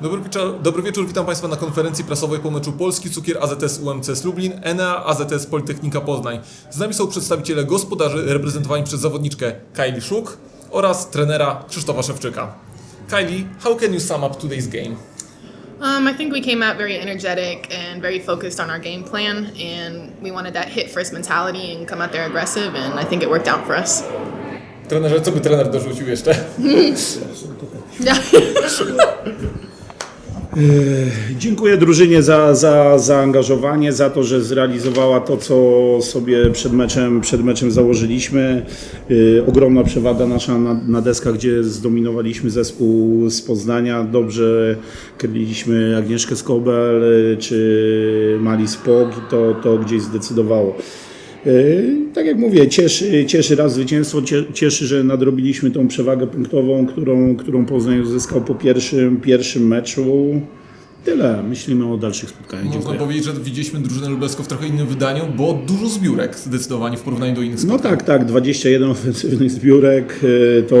Dobry wieczór, dobry wieczór, witam Państwa na konferencji prasowej po meczu Polski Cukier AZS UMCS Lublin, Enea AZS Politechnika Poznań. Z nami są przedstawiciele gospodarzy reprezentowani przez zawodniczkę Kylie Szuk oraz trenera Krzysztofa Szewczyka. Kylie, how can you sum up today's game? Um, I think we came out very energetic and very focused on our game plan, and we wanted that hit first mentality and come out there aggressive, and I think it worked out for us. Trenerze, co by trener dorzucił jeszcze? Yeah. Dziękuję drużynie za, za zaangażowanie, za to, że zrealizowała to, co sobie przed meczem, przed meczem założyliśmy. Yy, ogromna przewaga nasza na, na deskach, gdzie zdominowaliśmy zespół z Poznania. Dobrze kryliliśmy Agnieszkę Skobel yy, czy Mali Spok i to, to gdzieś zdecydowało. Tak jak mówię, cieszy, cieszy raz zwycięstwo, cie- cieszy, że nadrobiliśmy tą przewagę punktową, którą, którą Poznań uzyskał po pierwszym, pierwszym meczu. Tyle. Myślimy o dalszych spotkaniach. Można Dziękuję. powiedzieć, że widzieliśmy drużynę lubelską w trochę innym wydaniu, bo dużo zbiórek zdecydowanie w porównaniu do innych No spotkań. tak, tak, 21 ofensywnych zbiórek, yy, to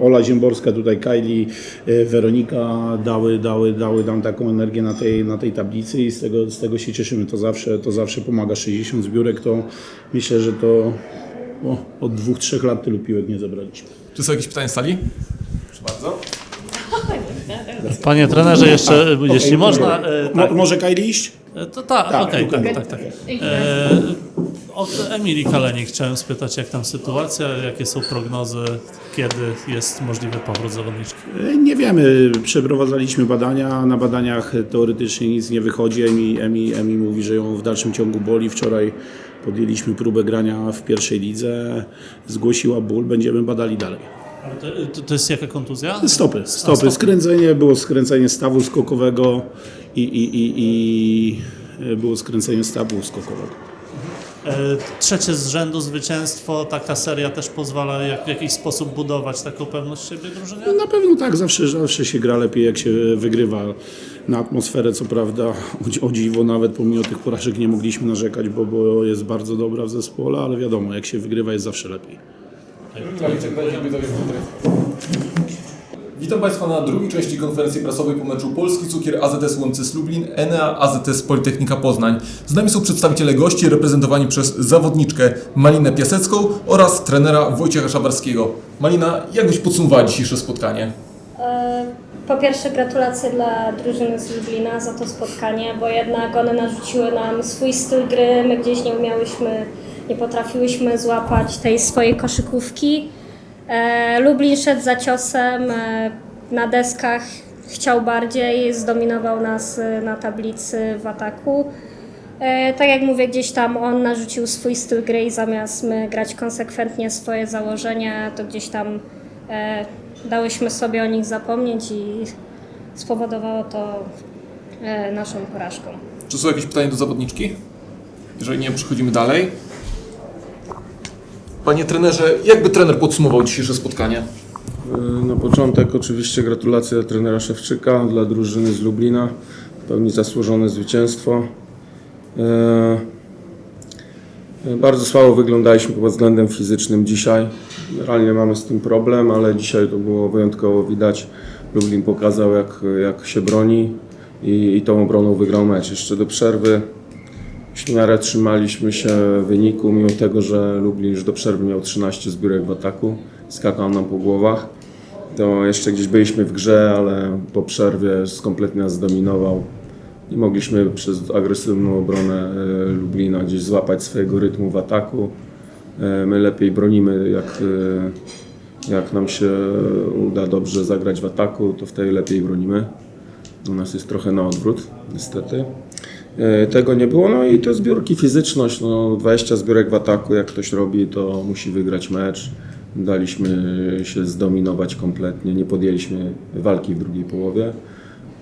Ola Ziemborska, tutaj Kylie, yy, Weronika dały, dały, dały nam taką energię na tej, na tej tablicy i z tego, z tego się cieszymy. To zawsze, to zawsze pomaga. 60 zbiórek to myślę, że to o, od dwóch, trzech lat tylu piłek nie zebraliśmy. Czy są jakieś pytania z sali? Proszę bardzo. Panie trenerze, jeszcze jeśli można, e, Mo, tak, może Kylie iść? e, to tak, Tak, okej, okej. tak, tak, tak. E, od Emilii Kalenik chciałem spytać, jak tam sytuacja, jakie są prognozy, kiedy jest możliwy powrót zawodniczki. Nie wiemy, przeprowadzaliśmy badania, na badaniach teoretycznie nic nie wychodzi. Emi, Emi, Emi mówi, że ją w dalszym ciągu boli. Wczoraj podjęliśmy próbę grania w pierwszej lidze, zgłosiła ból, będziemy badali dalej. Ale to, to, jest jaka kontuzja? Stopy, A, stopy, skręcenie, było skręcenie stawu skokowego i, i, i, i było skręcenie stawu skokowego. E, Trzecie z rzędu zwycięstwo, taka seria też pozwala jak, w jakiś sposób budować taką pewność siebie drużynie? Na pewno tak, zawsze, zawsze się gra lepiej, jak się wygrywa na atmosferę, co prawda, o, o dziwo, nawet pomimo tych porażek nie mogliśmy narzekać, bo, bo jest bardzo dobra w zespole, ale wiadomo, jak się wygrywa jest zawsze lepiej. Witam Państwa na drugiej części konferencji prasowej po meczu Polski Cukier AZS UMCS Lublin, Enea AZS Politechnika Poznań. Z nami są przedstawiciele gości reprezentowani przez zawodniczkę Malinę Piasecką oraz trenera Wojciecha Szabarskiego. Malina, jak byś podsumowała dzisiejsze spotkanie? E, Po pierwsze gratulacje dla drużyny z Lublina za to spotkanie, bo jednak one narzuciły nam swój styl gry, my gdzieś nie umiałyśmy, nie potrafiłyśmy złapać tej swojej koszykówki. E, Lublin szedł za ciosem, e, na deskach chciał bardziej, zdominował nas e, na tablicy w ataku. E, Tak jak mówię, gdzieś tam on narzucił swój styl gry i zamiast my grać konsekwentnie swoje założenia, to gdzieś tam e, dałyśmy sobie o nich zapomnieć i spowodowało to e, naszą porażką. Czy są jakieś pytania do zawodniczki? Jeżeli nie, przechodzimy dalej. Panie trenerze, jakby trener podsumował dzisiejsze spotkanie? Na początek oczywiście gratulacje dla trenera Szewczyka, dla drużyny z Lublina. W pełni zasłużone zwycięstwo. E, Bardzo słabo wyglądaliśmy pod względem fizycznym dzisiaj. Realnie mamy z tym problem, ale dzisiaj to było wyjątkowo widać. Lublin pokazał jak, jak się broni i, i tą obroną wygrał mecz. Jeszcze do przerwy w miarę trzymaliśmy się wyniku, mimo tego, że Lublin już do przerwy miał 13 zbiórek w ataku, skakał nam po głowach. To jeszcze gdzieś byliśmy w grze, ale po przerwie kompletnie nas zdominował. Nie mogliśmy przez agresywną obronę e, Lublina gdzieś złapać swojego rytmu w ataku. E, My lepiej bronimy, jak, e, jak nam się uda dobrze zagrać w ataku, to wtedy lepiej bronimy. U nas jest trochę na odwrót, niestety. E, Tego nie było, no i to zbiórki, fizyczność, no 20 zbiórek w ataku, jak ktoś robi, to musi wygrać mecz. Daliśmy się zdominować kompletnie, nie podjęliśmy walki w drugiej połowie.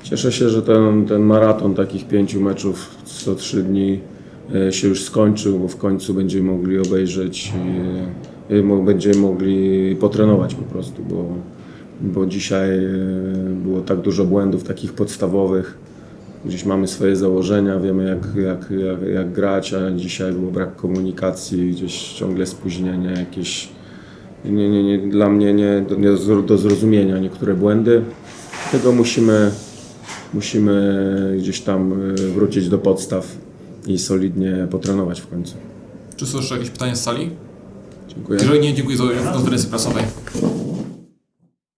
Cieszę się, że ten, ten maraton takich pięciu meczów co trzy dni e, się już skończył, bo w końcu będziemy mogli obejrzeć, e, będziemy mogli potrenować po prostu, bo, bo dzisiaj było tak dużo błędów takich podstawowych. Gdzieś mamy swoje założenia, wiemy jak, jak, jak, jak grać, a dzisiaj był brak komunikacji, gdzieś ciągle spóźnienie, jakieś nie, nie, nie, dla mnie nie, do- nie do zro- do zrozumienia niektóre błędy. Tego musimy musimy gdzieś tam e, wrócić do podstaw i solidnie potrenować w końcu. Czy są jeszcze jakieś pytania z sali? Dziękuję. Jeżeli nie, dziękuję za konferencji prasowej.